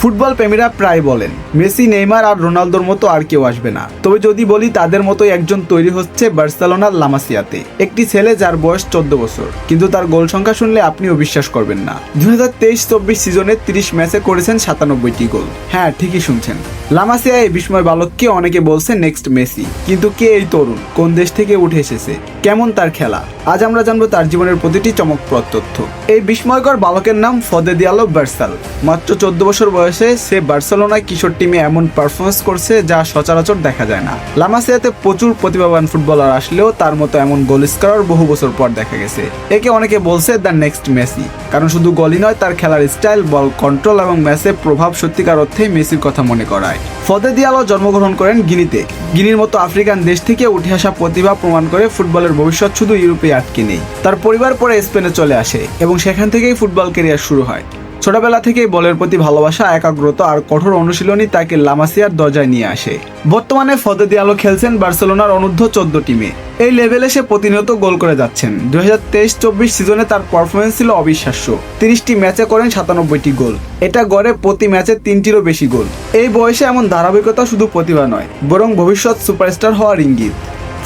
Football প্রেমীরা প্রায় বলেন, Messi, Neymar আর রোনালদোর মতো আর কেউ আসবে না। তবে যদি বলি, তাদের মতো একজন তৈরি হচ্ছে বার্সেলোনার লামাসিয়াতে। একটি ছেলে যার বয়স চোদ্দ বছর, কিন্তু তার গোল সংখ্যা শুনলে আপনিও বিশ্বাস করবেন না। দুই হাজার তেইশ চব্বিশ সিজনে তিরিশ ম্যাচে করেছেন সাতানব্বইটি গোল। হ্যাঁ ঠিকই শুনছেন। লামাসিয়া এই বিস্ময় বালককে অনেকে বলছে নেক্সট মেসি। কিন্তু কে এই তরুণ? কোন দেশ থেকে উঠে এসেছে? কেমন তার খেলা? আজ আমরা জানব তার জীবনের প্রতিটি চমকপ্রদ তথ্য। এই বিস্ময়কর বালকের নাম ফদে দিয়ালো বার্সাল। মাত্র চোদ্দ বছর বয়সে সে বার্সেলোনায় কিশোর টিমে এমন পারফরমেন্স করছে যা সচরাচর দেখা যায় না। লামাসিয়াতে প্রচুর প্রতিভাবান ফুটবলার আসলেও তার মতো এমন গোল স্কোরার বহু বছর পর দেখা গেছে। একে অনেকে বলছে দ্য নেক্সট মেসি। কারণ শুধু গোলই নয়, তার খেলার স্টাইল বল কন্ট্রোল এবং ম্যাচে প্রভাব সত্যিকার অর্থে মেসির কথা মনে করায়। ফদে দিয়ালো জন্মগ্রহণ করেন গিনিতে। গিনির মতো আফ্রিকান দেশ থেকে উঠে আসা প্রতিভা প্রমাণ করে ফুটবলের ভবিষ্যৎ শুধু ইউরোপে আটকে নেই। তার পরিবার পরে স্পেনে চলে আসে এবং সেখান থেকেই ফুটবল কেরিয়ার শুরু হয়। ছোটবেলা থেকেই বলের প্রতি ভালোবাসা, একাগ্রতা আর কঠোর অনুশীলনই তাকে লামাসিয়ার দরজায় নিয়ে আসে। বর্তমানে ফদে দিয়ালো খেলছেন বার্সেলোনার অনূর্ধ্ব চোদ্দ টিমে এই লেভেলে সে প্রতিনিয়ত গোল করে যাচ্ছেন। দুই হাজার তেইশ চব্বিশ সিজনে তার পারফরমেন্স ছিল অবিশ্বাস্য। তিরিশটি ম্যাচে করেন সাতানব্বইটি গোল। এটা গড়ে প্রতি ম্যাচে তিনটিরও বেশি গোল। এই বয়সে এমন ধারাবাহিকতা শুধু প্রতিভা নয়, বরং ভবিষ্যৎ সুপারস্টার হওয়ার ইঙ্গিত।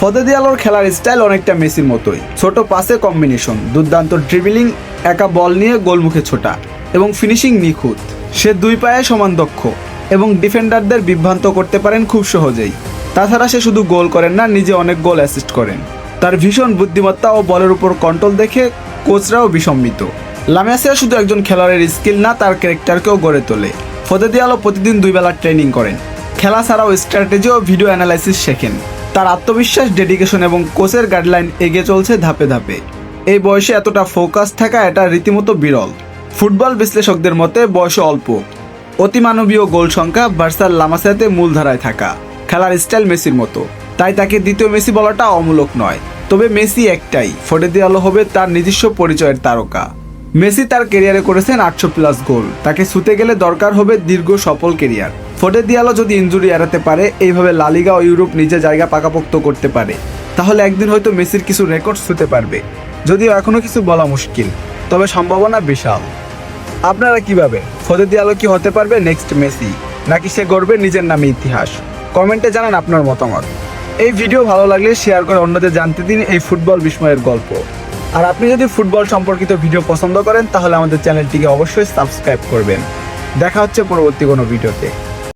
ফদে দিয়ালোর খেলার স্টাইল অনেকটা মেসির মতোই। ছোট পাসে কম্বিনেশন, দুর্দান্ত ড্রিবলিং একা বল নিয়ে গোলমুখে ছোটা। এবং ফিনিশিং নিখুঁত। সে দুই পায়ে সমান দক্ষ এবং ডিফেন্ডারদের বিভ্রান্ত করতে পারেন খুব সহজেই। তাছাড়া সে শুধু গোল করেন না, নিজে অনেক গোল অ্যাসিস্ট করেন। তার ভীষণ বুদ্ধিমত্তা ও বলের উপর কন্ট্রোল দেখে কোচরাও বিসম্মিত লামিয়াসিয়া শুধু একজন খেলোয়াড়ের স্কিল না, তার ক্যারেক্টারকেও গড়ে তোলে। ফতে দিয়ালো প্রতিদিন দুই বেলা ট্রেনিং করেন। খেলা ছাড়াও স্ট্র্যাটেজি ও ভিডিও অ্যানালাইসিস শেখেন। তার আত্মবিশ্বাস ডেডিকেশন এবং কোচের গাইডলাইন এগিয়ে চলছে ধাপে ধাপে। এই বয়সে এতটা ফোকাস থাকা এটা রীতিমতো বিরল। ফুটবল বিশ্লেষকদের মতে বয়স অল্প। অতিমানবীয় গোল সংখ্যা ভার্সাল লামাসাতে মূলধারায় থাকা। খেলার স্টাইল মেসির মতো। তাই তাকে দ্বিতীয় মেসি বলাটা অমূলক নয়। তবে মেসি একটাই ফোটে দেওয়ালো হবে তার নিজস্ব পরিচয়ের তারকা। মেসি তার কেরিয়ারে করেছেন আটশো প্লাস গোল। তাকে ছুতে গেলে দরকার হবে দীর্ঘ সফল কেরিয়ার ফোটে দিয়ালো যদি ইঞ্জুরি এড়াতে পারে, এইভাবে লালিগা ও ইউরোপ নিজে জায়গা পাকাপোক্ত করতে পারে। তাহলে একদিন হয়তো মেসির কিছু রেকর্ড ছুতে পারবে। যদিও এখনও কিছু বলা মুশকিল, তবে সম্ভাবনা বিশাল। আপনারা কীভাবে? ফদে দিয়ালো কি হতে পারবে নেক্সট মেসি? নাকি সে গড়বে নিজের নামে ইতিহাস? কমেন্টে জানান আপনার মতামত। এই ভিডিও ভালো লাগলে শেয়ার করে অন্যদের জানতে দিন এই ফুটবল বিস্ময়ের গল্প। আর আপনি যদি ফুটবল সম্পর্কিত ভিডিও পছন্দ করেন, তাহলে আমাদের চ্যানেলটিকে অবশ্যই সাবস্ক্রাইব করবেন। দেখা হচ্ছে পরবর্তী কোনো ভিডিওতে